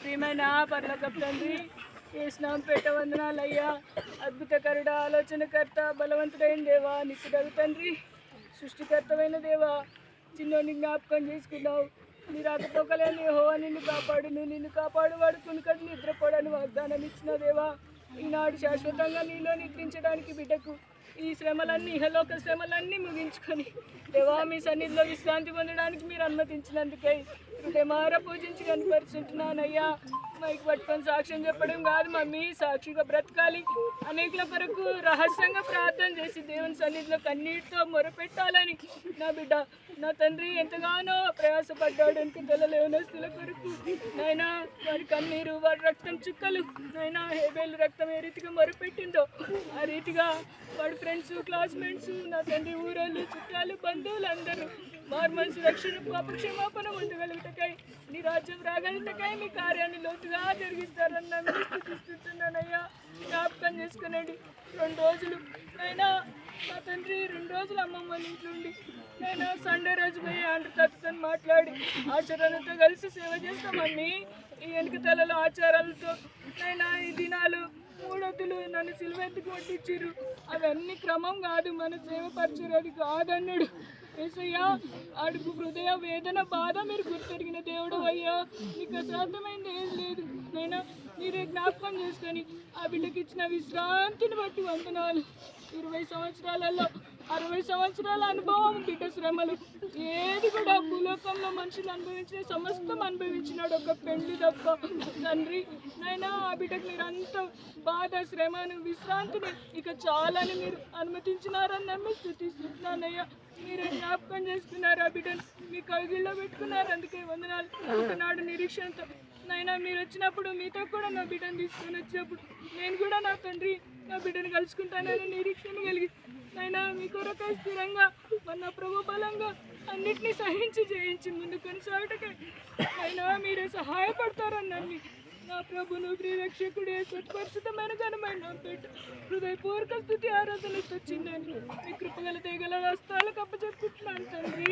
ప్రియమైన పర్లకప్ తండ్రి ఏ స్నాం అద్భుతకరుడ ఆలోచనకర్త బలవంతుడైన దేవా నిత్యుడగు తండ్రి సృష్టికర్తమైన దేవా చిన్నోని జ్ఞాపకం చేసుకున్నావు. నీ రాకపోకలేని హో నిన్ను కాపాడును నిన్ను కాపాడువాడు కునుకడు నిద్రపోడని వాగ్దానం ఇచ్చిన దేవా. ఈనాడు శాశ్వతంగా నీలో నిద్రించడానికి బిడ్డకు ఈ శ్రమలన్నీ ఇహలోక శ్రమలన్నీ ముగించుకొని దేవా మీ సన్నిధిలో విశ్రాంతి పొందడానికి మీరు అనుమతించినందుకై హృదయమార పూజించి కనపరుచుంటున్నానయ్యా మైక్ పట్టుకొని సాక్ష్యం చెప్పడం కాదు మమ్మీ సాక్షిగా బ్రతకాలి. అనేకుల కొరకు రహస్యంగా ప్రార్థన చేసి దేవుని సన్నిధిలో కన్నీటితో మొరపెట్టాలని. నా బిడ్డ నా తండ్రి ఎంతగానో ప్రయాసపడ్డాడు. అని తెల్లలేవనస్తుల కొరకు. నాయనా వారి కన్నీరు వారి రక్తం చుక్కలు. నైనా హేబేలు రక్తం ఏ రీతిగా మొరపెట్టిందో ఆ రీతిగా వాడి ఫ్రెండ్స్ క్లాస్మేట్స్ నా తండ్రి ఊరోళ్ళు చుట్టాలు బంధువులు అందరూ వారి మనసు రక్షణ పాప క్షమాపణ ఉండగలుగుటకై నీ రాజ్యం రాగలుగుటకై మీ కార్యాన్ని లోతుగా జరిగిస్తారని నన్ను స్థుతిస్తున్నానయ్యా. జ్ఞాపకం చేసుకునండి. రెండు రోజులు అయినా మా తండ్రి రెండు రోజులు అమ్మమ్మ ఇంట్లోండి ఇంట్లో నేను సండే రోజు పోయి ఆండ్ర మాట్లాడి ఆచారాలతో కలిసి సేవ చేస్తామని ఈ వెనుక తలలో ఆచారాలతో నైనా ఈ దినాలు నన్ను సిల్వెత్తుకు కొట్టించారు అవన్నీ క్రమం కాదు మన సేవ అది కాదన్నాడు. ఏసయ్యా అడుగు హృదయ వేదన బాధ మీరు గుర్తెరిగిన దేవుడు అయ్యా. నీకు అసాధ్యమైంది ఏం లేదు. నేను మీరే జ్ఞాపకం చేసుకొని ఆ బిడ్డకి ఇచ్చిన విశ్రాంతిని బట్టి వందనాలు. ఇరవై సంవత్సరాలలో అరవై సంవత్సరాల అనుభవం బిడ్డ శ్రమలు. ఏది కూడా లోకంలో మనుషులు అనుభవించిన సమస్తం అనుభవించినాడు ఒక పెళ్ళి తప్ప. తండ్రి నైనా ఆ బిడ్డకు మీరు అంత బాధ శ్రమను విశ్రాంతిని ఇక చాలని మీరు అనుమతించినారని నమ్మి స్థుతిస్తున్నానయ్యా. మీరే జ్ఞాపకం చేసుకున్నారు ఆ బిడ్డను. మీ కవిగిల్లో పెట్టుకున్నారు. అందుకే వందనాలు. ఒకనాడు నిరీక్షణతో నైనా మీరు వచ్చినప్పుడు మీతో కూడా నా బిడ్డను తీసుకొని వచ్చినప్పుడు నేను కూడా నా తండ్రి నా బిడ్డను కలుసుకుంటానని నిరీక్షణ కలిగి నైనా మీ కొరకు స్థిరంగా మన ప్రభు బలంగా అన్నిటినీ సహించి జయించి ముందు కొనసాగటకై. అయినా మీరే సహాయపడతారని నమ్మి నా ప్రభును ప్రియరక్షకుడే సత్పరిశుద్ధమైన ఘనమైన పేట హృదయపూర్వక స్థుతి ఆరాధనలు వచ్చిందని మీ కృపగల దేగల హస్తాలకు అప్పచెప్పుకుంటున్నాను తండ్రి.